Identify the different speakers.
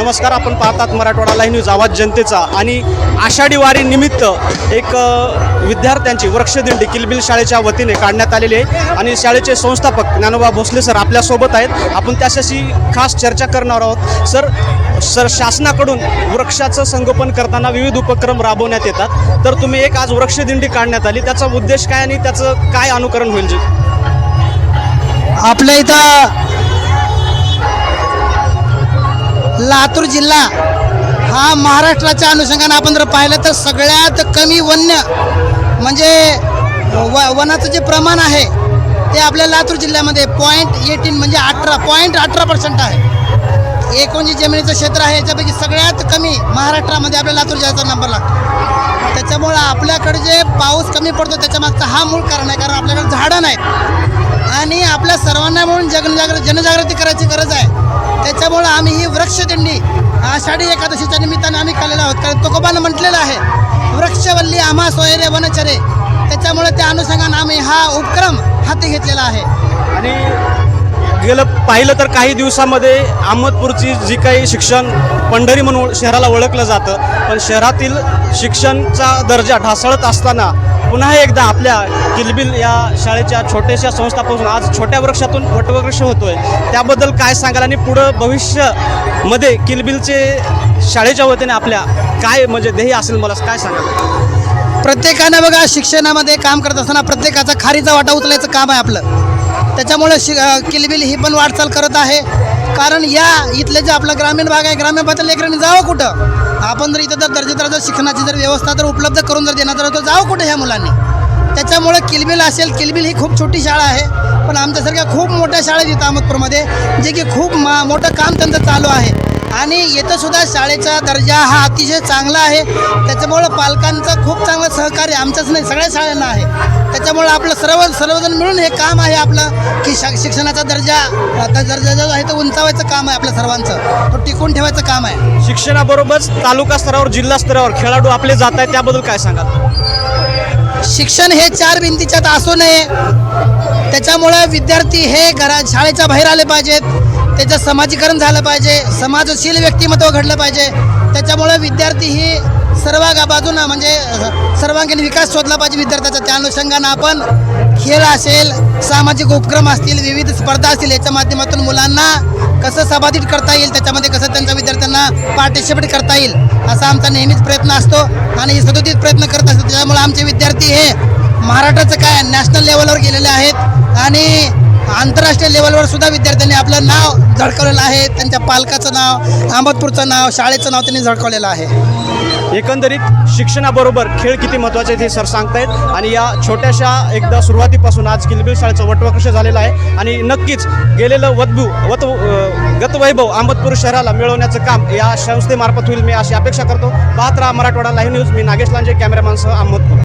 Speaker 1: नमस्कार आपण पाहतात मराठवाडा लाईव्ह न्यूज आवाज जनतेचा. आणि आषाढी वारी निमित्त एक विद्यार्थ्यांची वृक्षदिंडी किलबिल शाळेच्या वतीने काढण्यात आलेली आहे. आणि शाळेचे संस्थापक ज्ञानोबा भोसले सर आपल्यासोबत आहेत. आपण त्याच्याशी खास चर्चा करणार आहोत. सर सर शासनाकडून वृक्षाचं संगोपन करताना विविध उपक्रम राबवण्यात येतात. तर तुम्ही एक आज वृक्षदिंडी काढण्यात आली. त्याचा उद्देश काय आणि त्याचं काय अनुकरण होईल?
Speaker 2: आपल्या इथं लातूर जिल्हा हा महाराष्ट्राच्या अनुषंगाने आपण जर पाहिलं तर सगळ्यात कमी वन्य म्हणजे व वनाचं जे प्रमाण आहे ते आपल्या लातूर जिल्ह्यामध्ये पॉईंट एटीन म्हणजे अठरा पॉईंट अठरा पर्सेंट आहे. एकूण जे जमिनीचं क्षेत्र आहे याच्यापैकी सगळ्यात कमी महाराष्ट्रामध्ये आपल्या लातूर जिल्ह्याचा नंबर लागतो. त्याच्यामुळं आपल्याकडे जे पाऊस कमी पडतो त्याच्यामागचा हा मूळ कारण आहे कारण आपल्याकडे झाडं नाहीत आणि आपल्या सर्वांना म्हणून जगजागृ जनजागृती करायची गरज आहे. त्याच्यामुळं आम्ही ही वृक्षदिंडी आषाढी एकादशीच्या निमित्ताने आम्ही काढलेलो आहोत. कारण तुकोबानं म्हटलेलं आहे वृक्षवल्ली आम्हा सोयरे वनचरे. त्याच्यामुळे त्या अनुषंगानं आम्ही हा उपक्रम हाती घेतलेला आहे.
Speaker 1: आणि गेलं पाहिलं तर काही दिवसामध्ये अहमदपूरची जी काही शिक्षण पंढरी म्हणून शहराला ओळखलं जातं. पण शहरातील शिक्षणचा दर्जा ढासळत असताना पुन्हा एकदा आपल्या किलबिल या शाळेच्या छोट्याशा संस्थापासून आज छोट्या वृक्षातून वटवृक्ष होतोय. त्याबद्दल काय सांगाल आणि पुढं भविष्यामध्ये किलबिलचे शाळेच्या वतीने आपल्या काय म्हणजे ध्येय असेल मला काय सांगाल?
Speaker 2: प्रत्येकानं बघा शिक्षणामध्ये काम करत असताना प्रत्येकाचा खारीचा वाटा उचलायचं काम आहे आपलं. त्याच्यामुळे शि किलबिल ही पण वाटचाल करत आहे. कारण या इथले जे आपलं ग्रामीण भाग आहे ग्रामीण भागात लेकरांनी जावं कुठं? आपण जर इथं जर दर्जेदार जर शिक्षणाची जर व्यवस्था जर उपलब्ध करून जर देणार तर जावं कुठं ह्या मुलांनी? त्याच्यामुळे किलबिल असेल किलबिल ही खूप छोटी शाळा आहे पण आमच्यासारख्या खूप मोठ्या शाळा आहेत अहमदपूरमध्ये जे की खूप मा मोठं काम त्यांचं चालू आहे. आणि येथं सुद्धा शाळेचा दर्जा हा अतिशय चांगला आहे. त्याच्यामुळं पालकांचं खूप चांगलं सहकार्य आमच्याच नाही सगळ्या शाळांना आहे. त्याच्यामुळं आपलं सर्व सर्वजण मिळून हे काम आहे आपलं की शा शिक्षणाचा दर्जा आता दर्जा जो आहे तो उंचावायचं काम आहे आपल्या सर्वांचं. तो टिकून ठेवायचं काम आहे.
Speaker 1: शिक्षणाबरोबरच तालुका स्तरावर जिल्हा स्तरावर खेळाडू आपले जात आहेत त्याबद्दल काय सांगाल?
Speaker 2: शिक्षण हे चार भिंतीच्यात असू नये. त्याच्यामुळं विद्यार्थी हे घरा शाळेच्या बाहेर आले पाहिजेत. त्याचं समाजीकरण झालं पाहिजे समाजशील व्यक्तिमत्व घडलं पाहिजे. त्याच्यामुळं विद्यार्थी ही सर्व बाजूनं म्हणजे सर्वांगीण विकास शोधला पाहिजे विद्यार्थ्याचा. त्या अनुषंगानं आपण खेळ असेल सामाजिक उपक्रम असतील विविध स्पर्धा असतील याच्या माध्यमातून मुलांना कसं सभाधित करता येईल त्याच्यामध्ये कसं त्यांच्या विद्यार्थ्यांना पार्टिसिपेट करता येईल असा आमचा नेहमीच प्रयत्न असतो आणि हे सदोदित प्रयत्न करत असतो. त्याच्यामुळे आमचे विद्यार्थी हे महाराष्ट्राचं काय नॅशनल लेवलवर गेलेले आहेत आणि आंतरराष्ट्रीय लेवलवर सुद्धा विद्यार्थ्यांनी आपलं नाव झळकवलेलं आहे. त्यांच्या पालकाचं नाव अहमदपूरचं नाव शाळेचं नाव त्यांनी झळकवलेलं आहे.
Speaker 1: एकंदरीत शिक्षणाबरोबर खेळ किती महत्त्वाचे आहेत हे सर सांगतायत. आणि या छोट्याशा एकदा सुरुवातीपासून आज किलबिल शाळेचं वटवृक्ष झालेलं आहे. आणि नक्कीच गेलेलं वद्भू वत गतवैभव अहमदपूर शहराला मिळवण्याचं काम या संस्थेमार्फत होईल मी अशी अपेक्षा करतो. पाहत राहा मराठवाडा लाईव्ह न्यूज. मी नागेश लांजे कॅमेरामॅनसह अहमदपूर.